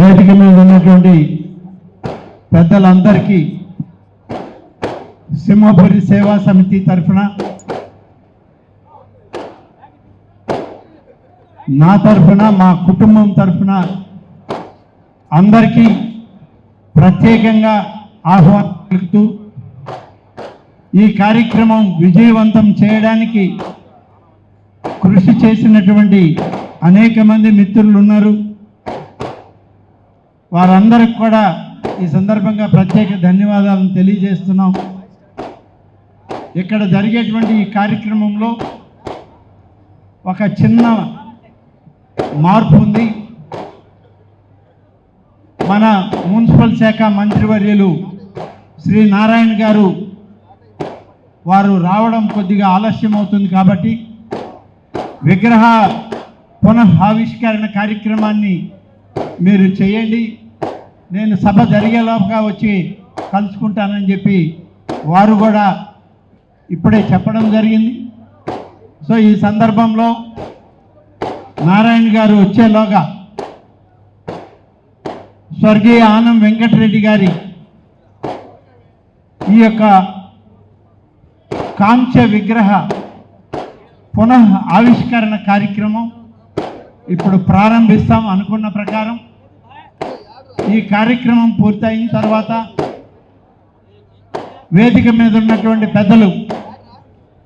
వేదిక మీద ఉన్నటువంటి పెద్దలందరికీ సింహపురి సేవా సమితి తరఫున నా తరఫున మా కుటుంబం తరఫున అందరికీ ప్రత్యేకంగా ఆహ్వానం పలుకుతూ ఈ కార్యక్రమం విజయవంతం చేయడానికి కృషి చేసినటువంటి అనేక మంది మిత్రులు ఉన్నారు. వారందరికి కూడా ఈ సందర్భంగా ప్రత్యేక ధన్యవాదాలను తెలియజేస్తున్నాం. ఇక్కడ జరిగేటువంటి ఈ కార్యక్రమంలో ఒక చిన్న మార్పు ఉంది. మన మున్సిపల్ శాఖ మంత్రివర్యులు శ్రీ నారాయణ గారు వారు రావడం కొద్దిగా ఆలస్యం అవుతుంది కాబట్టి విగ్రహ పునఃఆవిష్కరణ కార్యక్రమాన్ని మీరు చేయండి. నేను సభ జరిగేలోపుగా వచ్చి కలుసుకుంటానని చెప్పి వారు కూడా ఇప్పుడే చెప్పడం జరిగింది. సో ఈ సందర్భంలో నారాయణ గారు వచ్చేలోగా స్వర్గీయ ఆనం వెంకటరెడ్డి గారి ఈ యొక్క కాంస్య విగ్రహ పునః ఆవిష్కరణ కార్యక్రమం ఇప్పుడు ప్రారంభిస్తాం అనుకున్న ప్రకారం. ఈ కార్యక్రమం పూర్తయిన తర్వాత వేదిక మీద ఉన్నటువంటి పెద్దలు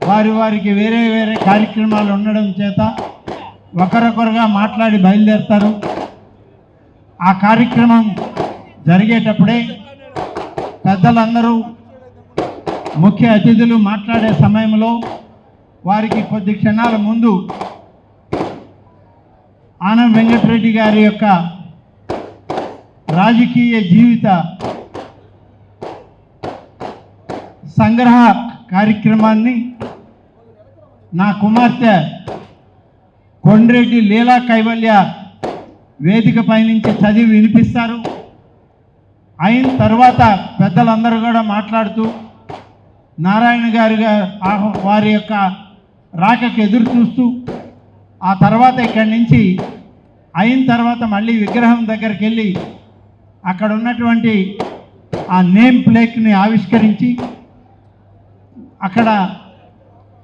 వారి వారికి వేరే వేరే కార్యక్రమాలు ఉండడం చేత ఒకరొకరుగా మాట్లాడి బయలుదేరుతారు. ఆ కార్యక్రమం జరిగేటప్పుడే పెద్దలందరూ ముఖ్య అతిథులు మాట్లాడే సమయంలో వారికి కొద్ది క్షణాల ముందు ఆనం వెంకటరెడ్డి గారి యొక్క రాజకీయ జీవిత సంగ్రహ కార్యక్రమాన్ని నా కుమార్తె కొండ్రెడ్డి లీలా కైవల్య వేదిక పైనుంచి చదివి వినిపిస్తారు. అయిన తర్వాత పెద్దలందరూ కూడా మాట్లాడుతూ నారాయణ గారి వారి యొక్క రాకకు ఎదురు చూస్తూ ఆ తర్వాత ఇక్కడి నుంచి అయిన తర్వాత మళ్ళీ విగ్రహం దగ్గరికి వెళ్ళి అక్కడ ఉన్నటువంటి ఆ నేమ్ ప్లేక్ని ఆవిష్కరించి అక్కడ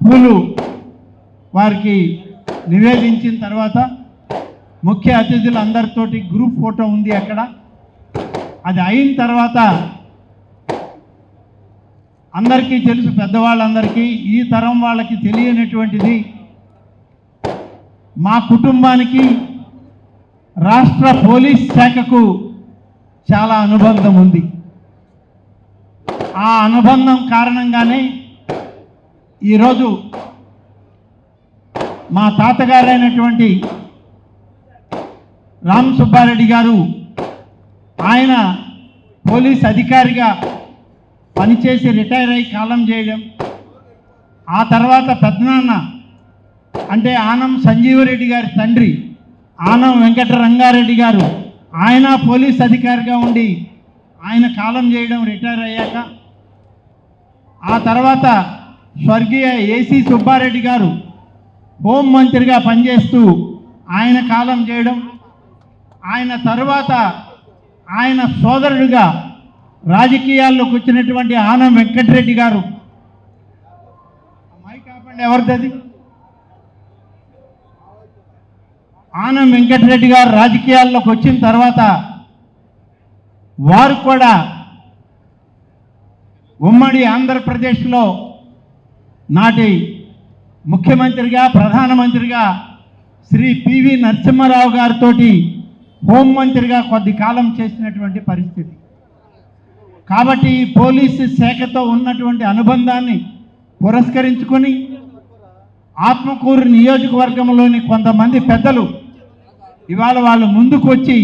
పూలు వారికి నివేదించిన తర్వాత ముఖ్య అతిథులు అందరితోటి గ్రూప్ ఫోటో ఉంది అక్కడ. అది అయిన తర్వాత అందరికీ తెలుసు పెద్దవాళ్ళందరికీ ఈ తరం వాళ్ళకి తెలియనటువంటిది మా కుటుంబానికి రాష్ట్ర పోలీస్ శాఖకు చాలా అనుబంధం ఉంది. ఆ అనుబంధం కారణంగానే ఈరోజు మా తాతగారైనటువంటి రామ్ సుబ్బారెడ్డి గారు ఆయన పోలీస్ అధికారిగా పనిచేసి రిటైర్ అయి కాలం చేయడం ఆ తర్వాత పెద్దనాన్న అంటే ఆనం సంజీవరెడ్డి గారి తండ్రి ఆనం వెంకట రంగారెడ్డి గారు ఆయన పోలీస్ అధికారిగా ఉండి ఆయన కాలం చేయడం రిటైర్ అయ్యాక ఆ తర్వాత స్వర్గీయ ఏసీ సుబ్బారెడ్డి గారు హోం మంత్రిగా పనిచేస్తూ ఆయన కాలం చేయడం ఆయన తరువాత ఆయన సోదరుడిగా రాజకీయాల్లోకి వచ్చినటువంటి ఆనం వెంకటరెడ్డి గారు. మైక్ ఆపండి ఎవరిది ఆనం వెంకటరెడ్డి గారు రాజకీయాల్లోకి వచ్చిన తర్వాత వారు కూడా ఉమ్మడి ఆంధ్రప్రదేశ్లో నాటి ముఖ్యమంత్రిగా ప్రధానమంత్రిగా శ్రీ పివి నరసింహారావు గారితో హోంమంత్రిగా కొద్ది కాలం చేసినటువంటి పరిస్థితి. కాబట్టి పోలీసు శాఖతో ఉన్నటువంటి అనుబంధాన్ని పురస్కరించుకొని ఆత్మకూరు నియోజకవర్గంలోని కొంతమంది పెద్దలు ఇవాళ వాళ్ళు ముందుకొచ్చి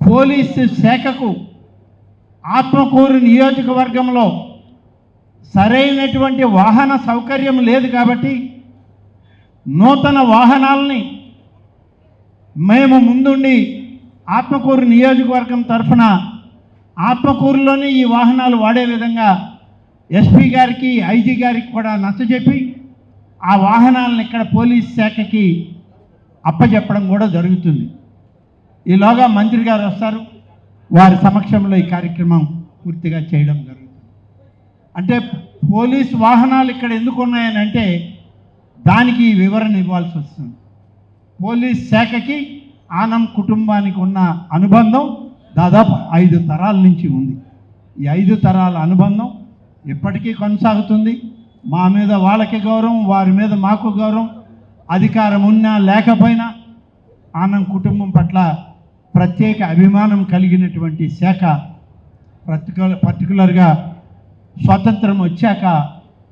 పోలీసు శాఖకు ఆత్మకూరు నియోజకవర్గంలో సరైనటువంటి వాహన సౌకర్యం లేదు కాబట్టి నూతన వాహనాలని మేము ముందుండి ఆత్మకూరు నియోజకవర్గం తరఫున ఆత్మకూరులోనే ఈ వాహనాలు వాడే విధంగా ఎస్పీ గారికి ఐజీ గారికి కూడా నచ్చజెప్పి ఆ వాహనాలను ఇక్కడ పోలీస్ శాఖకి అప్పచెప్పడం కూడా జరుగుతుంది. ఈలోగా మంత్రి గారు వస్తారు. వారి సమక్షంలో ఈ కార్యక్రమం పూర్తిగా చేయడం జరుగుతుంది. అంటే పోలీస్ వాహనాలు ఇక్కడ ఎందుకు ఉన్నాయని అంటే దానికి వివరణ ఇవ్వాల్సి వస్తుంది. పోలీస్ శాఖకి ఆనం కుటుంబానికి ఉన్న అనుబంధం దాదాపు ఐదు తరాల నుంచి ఉంది. ఈ ఐదు తరాల అనుబంధం ఎప్పటికీ కొనసాగుతుంది. మా మీద వాళ్ళకి గౌరవం వారి మీద మాకు గౌరవం అధికారం ఉన్నా లేకపోయినా ఆనం కుటుంబం పట్ల ప్రత్యేక అభిమానం కలిగినటువంటి శాఖ పర్టికులర్ పర్టికులర్గా స్వాతంత్రం వచ్చాక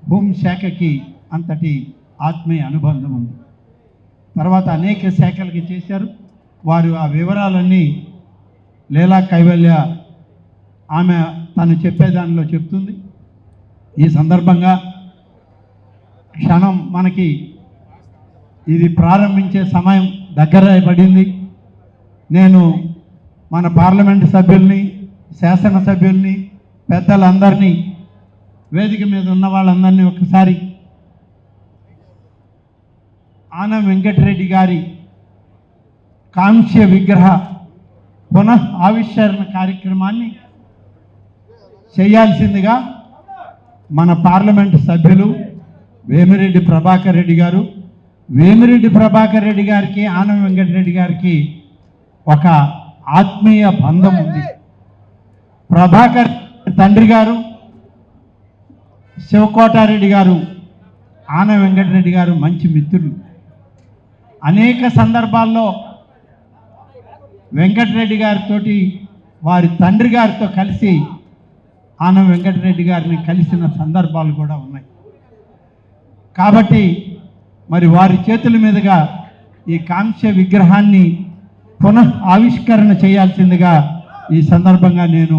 హోంశాఖకి అంతటి ఆత్మీయ అనుబంధం ఉంది. తర్వాత అనేక శాఖలకి చేశారు. వారు ఆ వివరాలన్నీ లీలా కైవల్య ఆమె తను చెప్పేదానిలో చెప్తుంది. ఈ సందర్భంగా క్షణం మనకి ఇది ప్రారంభించే సమయం దగ్గర పడింది. నేను మన పార్లమెంట్ సభ్యుల్ని శాసనసభ్యుల్ని పెద్దలందరినీ వేదిక మీద ఉన్న వాళ్ళందరినీ ఒకసారి ఆనం వెంకటరెడ్డి గారి కాంస్య విగ్రహ పునః ఆవిష్కరణ కార్యక్రమాన్ని చేయాల్సిందిగా మన పార్లమెంటు సభ్యులు వేమిరెడ్డి ప్రభాకర్ రెడ్డి గారు వేమిరెడ్డి ప్రభాకర్ రెడ్డి గారికి ఆనం వెంకటరెడ్డి గారికి ఒక ఆత్మీయ బంధం ఉంది ప్రభాకర్ తండ్రి గారు శివకోటారెడ్డి గారు ఆన వెంకటరెడ్డి గారు మంచి మిత్రులు. అనేక సందర్భాల్లో వెంకటరెడ్డి గారితో వారి తండ్రి గారితో కలిసి ఆన వెంకటరెడ్డి గారిని కలిసిన సందర్భాలు కూడా ఉన్నాయి. కాబట్టి మరి వారి చేతుల మీదుగా ఈ కాంస్య విగ్రహాన్ని పునః ఆవిష్కరణ చేయాల్సిందిగా ఈ సందర్భంగా నేను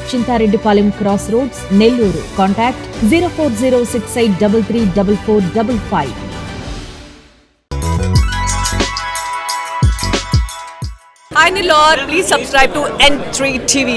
Chintareddypalem cross roads Nellore. Contact zero four zero six eight double three double four double five. Hi Nilor, please subscribe to N3 TV.